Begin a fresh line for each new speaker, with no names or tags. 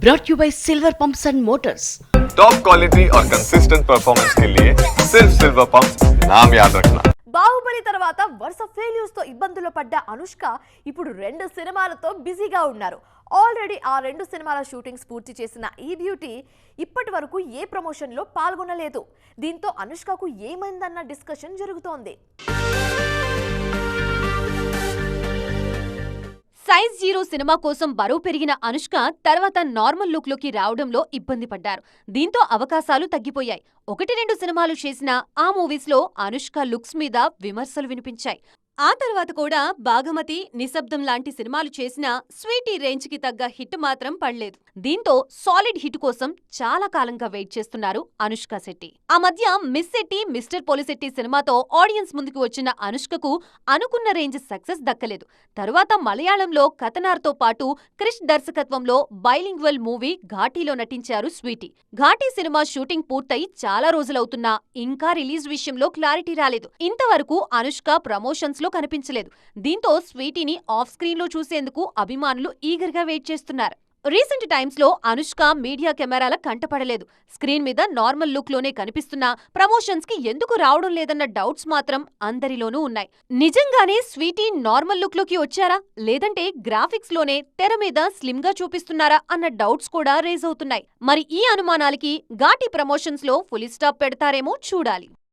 brought you by Silver Pumps and Motors.
Top quality और consistent performance के लिए सिर्फ सिल्वर पंप नाम याद रखना
బాహుబలి తర్వాత వరుస ఫెయిల్యూర్స్ తో ఇబ్బందులు పడ్డ అనుష్క ఇప్పుడు రెండు సినిమాలతో బిజీగా ఉన్నారు ఆల్రెడీ ఆ రెండు సినిమాల షూటింగ్స్ పూర్తి చేసిన ఈ బ్యూటీ ఇప్పటి వరకు ఏ ప్రమోషన్లో పాల్గొనలేదు దీంతో అనుష్కకు ఏమైందన్న డిస్కషన్ జరుగుతోంది
సైజ్ జీరో సినిమా కోసం బరువు పెరిగిన అనుష్క తర్వాత నార్మల్ లుక్లోకి రావడంలో ఇబ్బంది పడ్డారు. దీంతో అవకాశాలు తగ్గిపోయాయి. ఒకటి రెండు సినిమాలు చేసిన ఆ మూవీస్లో అనుష్క లుక్స్ మీద విమర్శలు వినిపించాయి. ఆ తర్వాత కూడా బాగమతి నిశ్శబ్దం లాంటి సినిమాలు చేసినా స్వీటీ రేంజ్కి తగ్గ హిట్ మాత్రం పడలేదు. దీంతో సాలిడ్ హిట్ కోసం చాలా కాలంగా వెయిట్ చేస్తున్నారు అనుష్క శెట్టి. ఆ మధ్య మిస్ శెట్టి మిస్టర్ పోలిశెట్టి సినిమాతో ఆడియన్స్ ముందుకు వచ్చిన అనుష్కకు అనుకున్న రేంజ్ సక్సెస్ దక్కలేదు. తరువాత మలయాళంలో కథనార్తో పాటు క్రిష్ దర్శకత్వంలో బైలింగ్వెల్ మూవీ ఘాటీలో నటించారు స్వీటీ. ఘాటీ సినిమా షూటింగ్ పూర్తయి చాలా రోజులవుతున్నా ఇంకా రిలీజ్ విషయంలో క్లారిటీ రాలేదు. ఇంతవరకు అనుష్క ప్రమోషన్స్ లో కనిపించలేదు. దీంతో స్వీటీని ఆఫ్ స్క్రీన్లో చూసేందుకు అభిమానులు ఈగర్గా వెయిట్ చేస్తున్నారు. రీసెంట్ టైమ్స్లో అనుష్క మీడియా కెమెరాల కంటపడలేదు. స్క్రీన్ మీద నార్మల్ లుక్లోనే కనిపిస్తున్నా ప్రమోషన్స్కి ఎందుకు రావడం లేదన్న డౌట్స్ మాత్రం అందరిలోనూ ఉన్నాయి. నిజంగానే స్వీటీ నార్మల్ లుక్లోకి వచ్చారా? లేదంటే గ్రాఫిక్స్లోనే తెర మీద స్లిమ్గా చూపిస్తున్నారా అన్న డౌట్స్ కూడా రేజ్ అవుతున్నాయి. మరి ఈ అనుమానాలకి ఘాటి ప్రమోషన్స్లో ఫుల్ స్టాప్ పెడతారేమో చూడాలి.